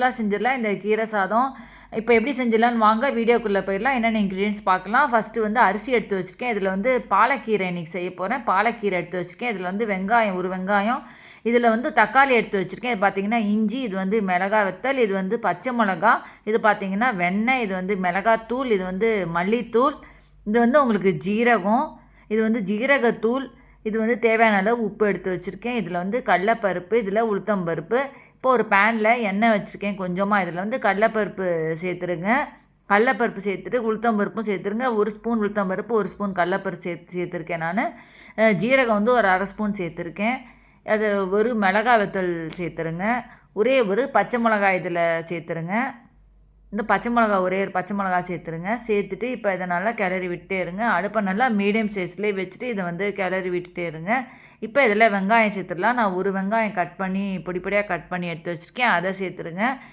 சிம்பிளாக செஞ்சிடலாம். இந்த கீரை சாதம். இப்போ எப்படி செஞ்சிடலான்னு வாங்க வீடியோக்குள்ளே போயிடலாம். என்னென்ன இன்க்ரீடியன்ஸ் பார்க்கலாம். ஃபஸ்ட்டு வந்து அரிசி எடுத்து வச்சுருக்கேன். இதில் வந்து பாலக்கீரை இன்றைக்கி செய்ய போகிறேன் பாலக்கீரை எடுத்து வச்சுருக்கேன். இதில் வந்து வெங்காயம் ஒரு வெங்காயம். இதில் வந்து தக்காளி எடுத்து வச்சுருக்கேன். இது பார்த்திங்கன்னா இஞ்சி இது வந்து மிளகா வெத்தல் இது வந்து பச்சை மிளகா இது பார்த்திங்கன்னா வெண்ணெய் இது வந்து மிளகாத்தூள் இது வந்து மல்லித்தூள். இது வந்து உங்களுக்கு ஜீரகம் இது வந்து ஜீரகத்தூள் இது வந்து தேவையான அளவு உப்பு எடுத்து வச்சுருக்கேன். இதில் வந்து கடலப்பருப்பு இதில் உளுத்தம்பருப்பு இப்போ ஒரு பேனில் எண்ணெய் வச்சுருக்கேன். கொஞ்சமாக இதில் வந்து கடலப்பருப்பு சேர்த்துருங்க. கடலப்பருப்பு சேர்த்துட்டு உளுத்தம்பருப்பும் சேர்த்துருங்க. ஒரு ஸ்பூன் உளுத்தம்பருப்பு ஒரு ஸ்பூன் கடலப்பருப்பு சேர்த்து சேர்த்துருக்கேன் நான். ஜீரகம் வந்து ஒரு அரை ஸ்பூன் சேர்த்துருக்கேன். அது ஒரு மிளகா வத்தல் சேர்த்துருங்க. ஒரே ஒரு பச்சை மிளகாய் இதில் சேர்த்துருங்க. இந்த பச்சை மிளகா ஒரே ஒரு பச்சை மிளகா சேர்த்துருங்க. சேர்த்துட்டு இப்போ இதை நல்லா கிளறி விட்டே இருங்க. அடுப்பை நல்லா மீடியம் சைஸ்லேயே வச்சுட்டு இதை வந்து கிளறி விட்டுட்டே இருங்க. இப்போ இதில் வெங்காயம் சேர்த்துடலாம். நான் ஒரு வெங்காயம் கட் பண்ணி பொடி பொடியாக கட் பண்ணி எடுத்து வச்சுருக்கேன். அதை சேர்த்துருங்க.